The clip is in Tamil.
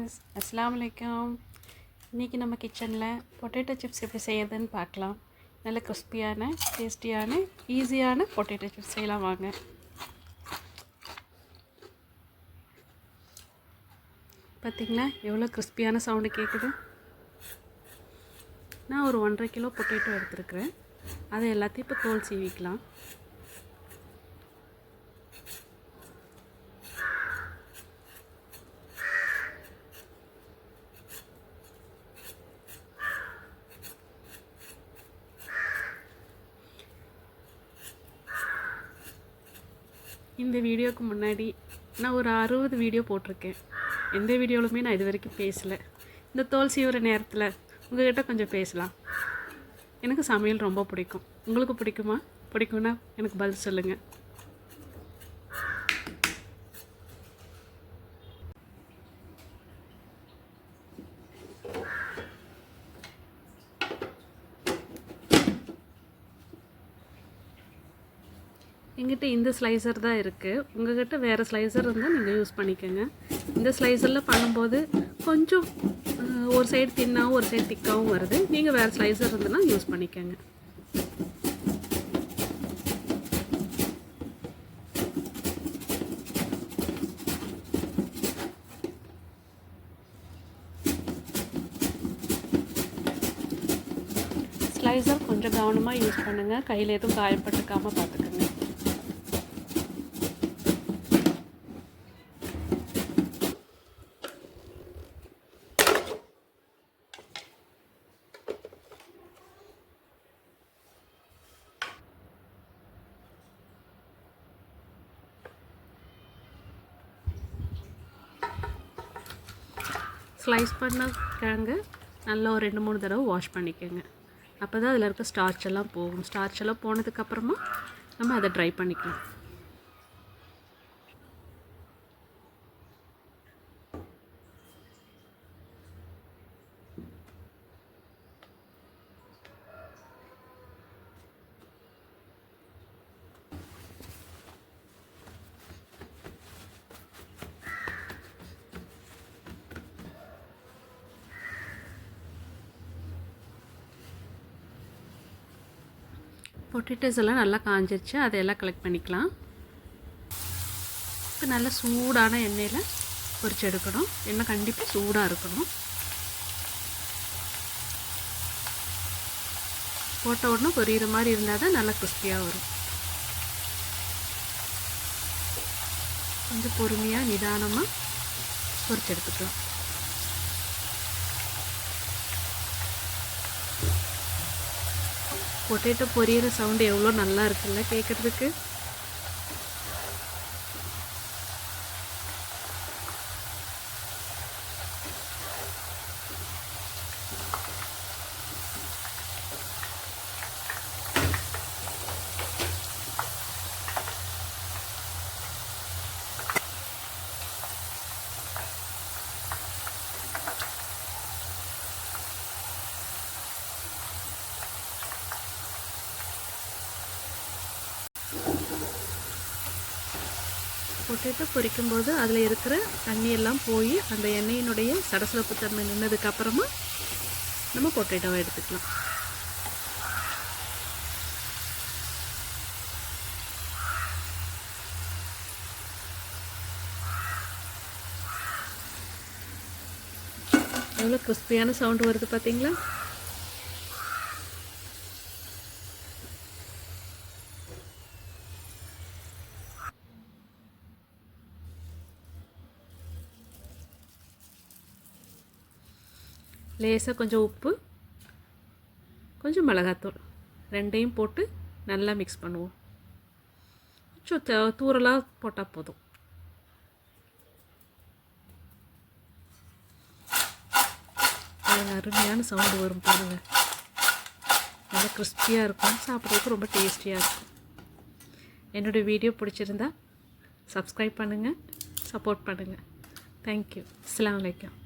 ஃப்ரெண்ட்ஸ் அஸ்லாம் வலைக்கம் இன்றைக்கி நம்ம கிச்சனில் பொட்டேட்டோ சிப்ஸ் எப்படி செய்யறதுன்னு பார்க்கலாம். நல்ல கிறிஸ்பியான டேஸ்டியான ஈஸியான பொட்டேட்டோ சிப்ஸ் செய்யலாம் வாங்க. பார்த்திங்களா எவ்வளோ கிறிஸ்பியான சவுண்டு கேட்குது நான் ஒரு ஒன்றரை கிலோ பொட்டேட்டோ எடுத்துருக்குறேன். அதை எல்லாத்தையும் இப்போ தோல் சீவிக்கலாம். இந்த வீடியோவுக்கு முன்னாடி நான் ஒரு அறுபது வீடியோ போட்டிருக்கேன். எந்த வீடியோவிலுமே நான் இது வரைக்கும் பேசலை. இந்த தோல் சீவுற நேரத்தில் உங்கள்கிட்ட கொஞ்சம் பேசலாம். எனக்கு சமையல் ரொம்ப பிடிக்கும். உங்களுக்கு பிடிக்குமா? பிடிக்கும்னா எனக்கு பதில் சொல்லுங்கள் எங்கிட்ட இந்த ஸ்லைசர் தான் இருக்குது உங்ககிட்ட வேறு ஸ்லைசர் இருந்தால் நீங்கள் யூஸ் பண்ணிக்கோங்க. இந்த ஸ்லைசரில் பண்ணும்போது கொஞ்சம் ஒரு சைடு தின்னாகவும் ஒரு சைடு திக்காகவும் வருது. நீங்கள் வேறு ஸ்லைசர் இருந்ததுன்னா யூஸ் பண்ணிக்கோங்க. ஸ்லைசர் கொஞ்சம் கவனமாக யூஸ் பண்ணுங்கள் கையில் எதுவும் காயப்பட்டுக்காமல் பார்த்துக்கோங்க ஸ்லைஸ் பண்ண கிழங்கு நல்லா ஒரு ரெண்டு மூணு தடவை வாஷ் பண்ணிக்கோங்க. அப்போ தான் அதில் இருக்க ஸ்டார்ச் எல்லாம் போகும். ஸ்டார்ச் எல்லாம் போனதுக்கப்புறமா நம்ம அதை ட்ரை பண்ணிக்கலாம். பொட்டேட்டோஸ் எல்லாம் நல்லா காஞ்சிருச்சு. அதையெல்லாம் கலெக்ட் பண்ணிக்கலாம். இப்போ நல்லா சூடான எண்ணெயில் பொரிச்சு எடுக்கணும். எண்ணெய் கண்டிப்பாக சூடாக இருக்கணும். போட்ட உடனே பொரியிற மாதிரி இருந்தால் தான் நல்லா கிறிஸ்பியாக வரும். கொஞ்சம் பொறுமையாக நிதானமாக பொரிச்சு எடுத்துக்கலாம். பொட்டேட்டோ பொரியிற சவுண்டு எவ்வளோ நல்லா இருக்குல்ல கேட்குறதுக்கு பொட்டேட்டோ பொரிக்கும்போது அதில் இருக்கிற தண்ணியெல்லாம் போய் அந்த எண்ணெயினுடைய சடசடப்பு தன்மை நின்னதுக்கப்புறமா நம்ம பொட்டேட்டோவை எடுத்துக்கலாம். எவ்வளோ கிறிஸ்பியான சவுண்டு வருது பார்த்தீங்களா லேசாக கொஞ்சம் உப்பு கொஞ்சம் மிளகாத்தூள் ரெண்டையும் போட்டு நல்லா மிக்ஸ் பண்ணுவோம். கொஞ்சம் த- தூறலாக போட்டால் போதும். அருமையான சவுண்டு வரும் பாருங்க. நல்லா கிறிஸ்பியாக இருக்கும். சாப்பிட்றதுக்கு ரொம்ப டேஸ்டியாக இருக்கும். என்னோடய வீடியோ பிடிச்சிருந்தா சப்ஸ்கிரைப் பண்ணுங்கள் சப்போர்ட் பண்ணுங்கள் தேங்க்யூ அஸ்லாம் வலைக்கம்